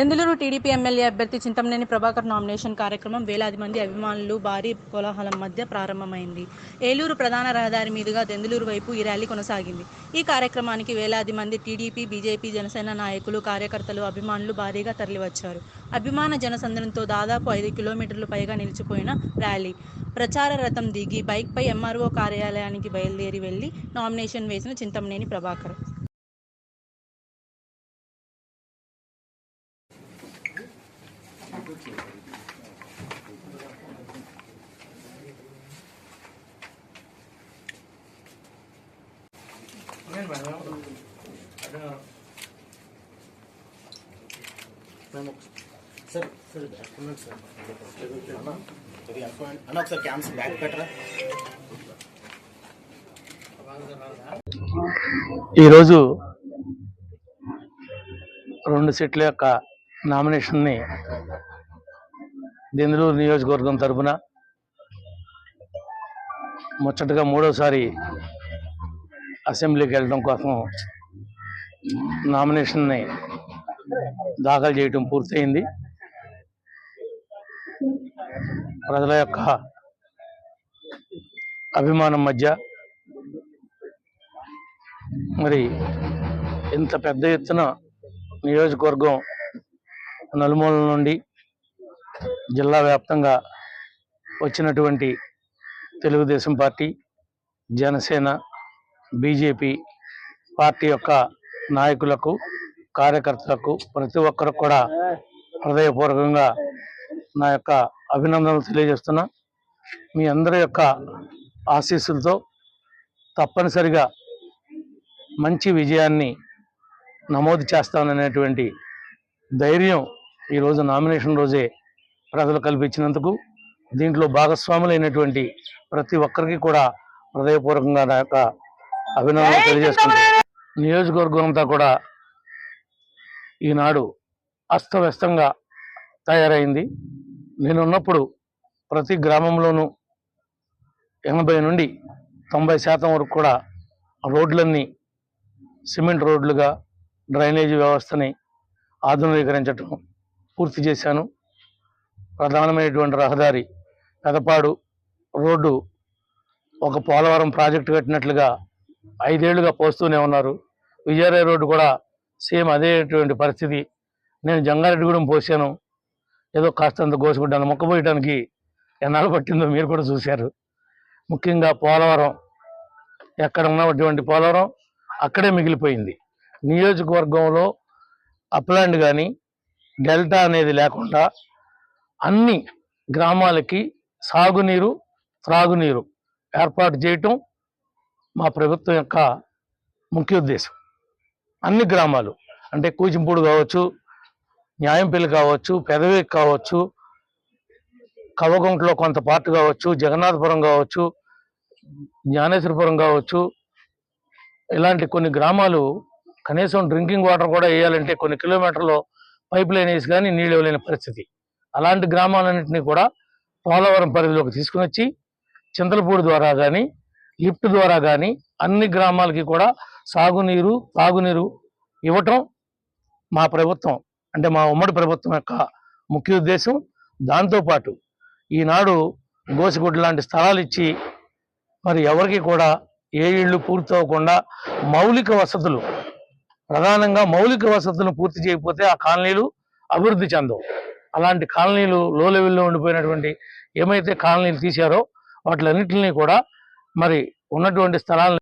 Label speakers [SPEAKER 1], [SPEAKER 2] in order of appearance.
[SPEAKER 1] Denduluru TDP MLA అభ్యర్థి Chintamaneni Prabhakar nomination కార్యక్రమం వేలాది మంది అభిమానులు భారీ కోలాహలం మధ్య ప్రారంభమైంది. ఏలూరు ప్రధాన రహదారి మీదుగా దెందులూరు వైపు ఈ ర్యాలీ కొనసాగింది. ఈ కార్యక్రమానికి వేలాది మంది టీడీపీ బీజేపీ జనసేన నాయకులు కార్యకర్తలు అభిమానులు భారీగా తరలివచ్చారు. అభిమాన జనసంద్రంతో దాదాపు ఐదు కిలోమీటర్లు పైగా నిలిచిపోయిన ర్యాలీ. ప్రచార రథం దిగి బైక్పై ఎంఆర్ఓ కార్యాలయానికి బయలుదేరి వెళ్ళి నామినేషన్ వేసిన చింతమనేని ప్రభాకర్.
[SPEAKER 2] సార్ సార్ ఉన్నాడు సార్ అన్న ఒకసారి క్యామ్స్ బ్యాక్ పెట్టరా
[SPEAKER 3] ఈరోజు రెండు సెట్ల యొక్క నామినేషన్ని దెందులూరు నియోజకవర్గం తరపున ముచ్చటగా మూడోసారి అసెంబ్లీకి వెళ్ళడం కోసం నామినేషన్ని దాఖలు చేయటం పూర్తయింది. ప్రజల యొక్క అభిమానం మధ్య మరి ఇంత పెద్ద ఎత్తున నియోజకవర్గం నలుమూలల నుండి జిల్లా వ్యాప్తంగా వచ్చినటువంటి Telugu Desam party Janasena BJP party యొక్క నాయకులకు కార్యకర్తలకు ప్రతి ఒక్కరు కూడా హృదయపూర్వకంగా నా యొక్క అభినందనలు తెలియజేస్తున్నా. మీ అందరి యొక్క ఆశీస్సులతో తప్పనిసరిగా మంచి విజయాన్ని నమోదు చేస్తాననేటువంటి ధైర్యం ఈరోజు నామినేషన్ రోజే ప్రజలు కల్పించినందుకు దీంట్లో భాగస్వాములైనటువంటి ప్రతి ఒక్కరికి కూడా హృదయపూర్వకంగా నా యొక్క అభినందనలు తెలియజేసుకుంటాను నియోజకవర్గం అంతా కూడా ఈనాడు అస్తవ్యస్తంగా తయారైంది. నేనున్నప్పుడు ప్రతి గ్రామంలోనూ ఎనభై నుండి తొంభై శాతం వరకు కూడా రోడ్లన్నీ సిమెంట్ రోడ్లుగా డ్రైనేజీ వ్యవస్థని ఆధునీకరించటం పూర్తి చేశాను. ప్రధానమైనటువంటి రహదారి పెదపాడు రోడ్డు ఒక పోలవరం ప్రాజెక్టు కట్టినట్లుగా ఐదేళ్ళుగా పోస్తూనే ఉన్నారు. విజయరాయ రోడ్డు కూడా సేమ్ అదేటువంటి పరిస్థితి. నేను జంగారెడ్డిగూడెం పోసాను ఏదో కాస్తంత గోసుకుంటాను. మొక్క పోయటానికి ఎన్నాళ్ళు పట్టిందో మీరు కూడా చూశారు. ముఖ్యంగా పోలవరం ఎక్కడ ఉన్నటువంటి పోలవరం అక్కడే మిగిలిపోయింది. నియోజకవర్గంలో అప్లాండ్ కానీ డెల్టా అనేది లేకుండా అన్ని గ్రామాలకి సాగునీరు త్రాగునీరు ఏర్పాటు చేయటం మా ప్రభుత్వం యొక్క ముఖ్య ఉద్దేశం. అన్ని గ్రామాలు అంటే కూచింపూడు కావచ్చు న్యాయంపల్లి కావచ్చు పెదవి కావచ్చు కవగుంటలో కొంత పార్ట్ కావచ్చు జగన్నాథపురం కావచ్చు జ్ఞానేశ్వరపురం కావచ్చు ఇలాంటి కొన్ని గ్రామాలు కనీసం డ్రింకింగ్ వాటర్ కూడా వేయాలంటే కొన్ని కిలోమీటర్లు పైప్ లైన్ వేసి కానీ నీళ్ళు ఇవ్వలేని పరిస్థితి. అలాంటి గ్రామాలన్నింటినీ కూడా పోలవరం పరిధిలోకి తీసుకుని వచ్చి చింతలపూడి ద్వారా కానీ లిఫ్ట్ ద్వారా కానీ అన్ని గ్రామాలకి కూడా సాగునీరు తాగునీరు ఇవ్వటం మా ప్రభుత్వం అంటే మా ఉమ్మడి ప్రభుత్వం యొక్క ముఖ్య ఉద్దేశం. దాంతోపాటు ఈనాడు గోసిగుడ్డ లాంటి స్థలాలు ఇచ్చి మరి ఎవరికి కూడా ఏ ఇళ్ళు పూర్తి అవ్వకుండా మౌలిక వసతులు ప్రధానంగా మౌలిక వసతులను పూర్తి చేయకపోతే ఆ కాలనీలు అభివృద్ధి చెందవు. అలాంటి కాలనీలు లో లెవెల్లో ఉండిపోయినటువంటి ఏమైతే కాలనీలు తీశారో వాటిలన్నింటినీ కూడా మరి ఉన్నటువంటి స్థలాలను